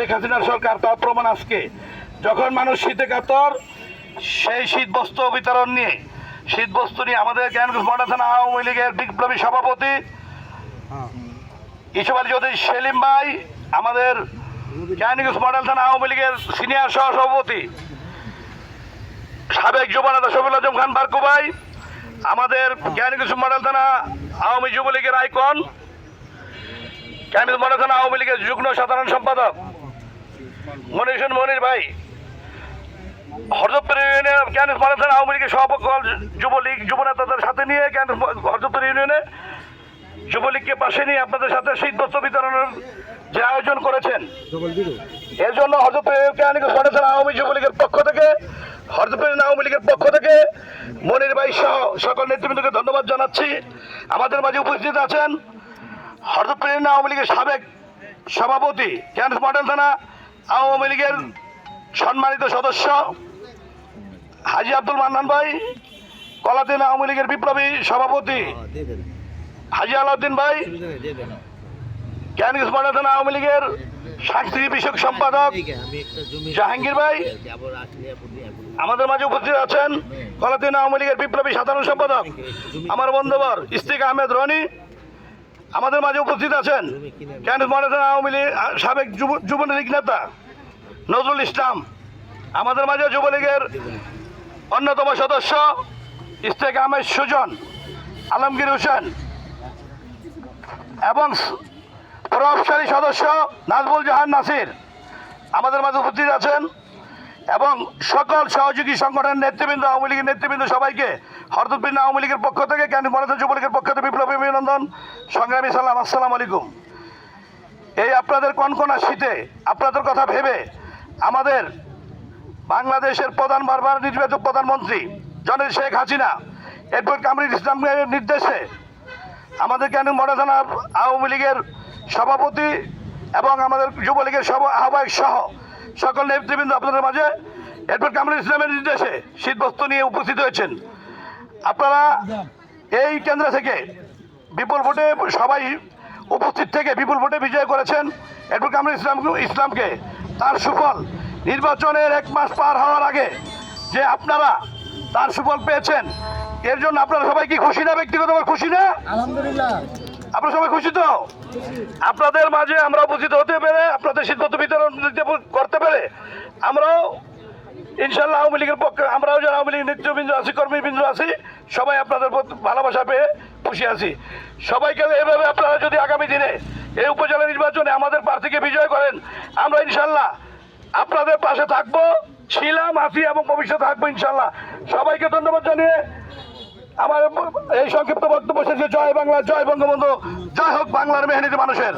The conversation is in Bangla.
শেখ হাসিনার সরকার তার প্রমাণ আজকে। যখন মানুষ শীতে কাতর, সেই শীত বস্ত্র বিতরণ নিয়ে শীত বস্ত্র নিয়ে আমাদের জ্ঞানগঞ্জ মডেল থানা আওয়ামী লীগের বিপ্লবী সভাপতি? ইসুফ আলী চৌধুরী, সেলিম ভাই, আমাদের জ্ঞানগঞ্জ মডেল থানা আওয়ামী লীগের সিনিয়র সহ সভাপতি সাবেক যুবনেতা শফিল আজম খান বার্কু ভাই, আমাদের জ্ঞানগঞ্জ মডেল থানা আওয়ামী যুবলীগের আইকন? জ্ঞানগঞ্জ মডেল থানা আওয়ামী লীগের যুগ্ম সাধারণ সম্পাদক? মনির মনির ভাই, হরদপ্তর ইউনিয়নে জ্ঞানগঞ্জ মডেল আওয়ামী লীগের সভাপতি যুবলীগ, যুবনেতাদের সাথে নিয়ে জ্ঞানগঞ্জ হরদপ্তর ইউনিয়নে যুবলীগকে পাশে নিয়ে আপনাদের সাথে শীত বস্ত্র বিতরণের যে আয়োজন করেছেন। এর জন্য সনেছেন আওয়ামী যুবলীগের পক্ষ থেকে হজরত আওয়ামী লীগের পক্ষ থেকে। মনির ভাই সহ সকল নেতৃবৃন্দকে ধন্যবাদ জানাচ্ছি। আমাদের মাঝে উপস্থিত আছেন হরদপ্ত আওয়ামী লীগের সাবেক সভাপতি ক্যান্স মডেল থানা আওয়ামী লীগের সম্মানিত সদস্য হাজি আব্দুল মান্নান ভাই কলাদিন আওয়ামী লীগের বিপ্লবী সভাপতি হাজি আলাউদ্দিন ভাই জ্ঞানগঞ্জ মডেল আওয়ামী লীগের সাংস্কৃতিক বিষয়ক সম্পাদক জাহাঙ্গীর ভাই। আমাদের মাঝে উপস্থিত আছেন কলাদিন আওয়ামী লীগের বিপ্লবী সাধারণ সম্পাদক আমার বন্ধুবর ইস্তিক আহমেদ রনি আমাদের মাঝে উপস্থিত আছেন আওয়ামী লীগ সাবেক যুব যুবলীগ নেতা নজরুল ইসলাম। আমাদের মাঝে যুবলীগের অন্যতম সদস্য ইস্তেক আহমেদ সুজন, আলমগীর হোসেন এবং প্রভাবশালী সদস্য নাজবুল জাহান নাসির আমাদের মাঝে উপস্থিত আছেন এবং সকল সহযোগী সংগঠনের নেতৃবৃন্দ, আওয়ামী লীগের নেতৃবৃন্দ সবাইকে হরদুদ্দিন আওয়ামী লীগের পক্ষ থেকে, কেন মরাদ যুবলীগের পক্ষ থেকে অভিনন্দন সংগ্রামী সালাম, আসসালামু আলাইকুম। এই আপনাদের কনকনা শীতে আপনাদের কথা ভেবে আমাদের বাংলাদেশের প্রধান বারবার নির্বাচিত প্রধানমন্ত্রী জনের শেখ হাসিনা, এরপর কামরুল ইসলামের নির্দেশে আমাদের কেন মডাথানা আওয়ামী লীগের সভাপতি এবং আমাদের যুবলীগের সভ আহ্বায়ক সহ সকল নেতৃবৃন্দ আপনাদের মাঝে, এরপর কামরুল ইসলামের নির্দেশে শীতবস্ত্র নিয়ে উপস্থিত হয়েছেন। আপনারা এই কেন্দ্র থেকে বিপুল ভোটে সবাই উপস্থিত থেকে বিপুল ভোটে বিজয় করেছেন এরপর কামরুল ইসলাম ইসলামকে। তার সুফল নির্বাচনের এক মাস পার হওয়ার আগে যে আপনারা তার সুফল পেয়েছেন এর জন্য আপনারা সবাই কি খুশি না? ব্যক্তিগতভাবে খুশি না? আলহামদুলিল্লাহ। আপনারা সবাই খুশি তো? আপনাদের মাঝে আমরা উপস্থিত হতে পেরে আপনাদের সিদ্ধান্ত বিতরণ করতে পেরে আমরাও ইনশাল্লাহ আওয়ামী লীগের পক্ষে আমরাও যারা আওয়ামী লীগের নেতৃবৃন্দ আছি কর্মীবৃন্দ আছি সবাই আপনাদের ভালোবাসা পেয়ে খুশি আছি। সবাইকে এভাবে আপনারা যদি আগামী দিনে এই উপজেলা নির্বাচনে আমাদের প্রার্থীকে বিজয় করেন, আমরা ইনশাল্লাহ আপনাদের পাশে থাকব ছিলাম আছি এবং ভবিষ্যতে থাকব ইনশাল্লাহ। সবাইকে ধন্যবাদ জানিয়ে আমার এই সংক্ষিপ্ত বক্তব্য শেষে জয় বাংলা, জয় বঙ্গবন্ধু। জয় হোক বাংলার মেহনীতি মানুষের।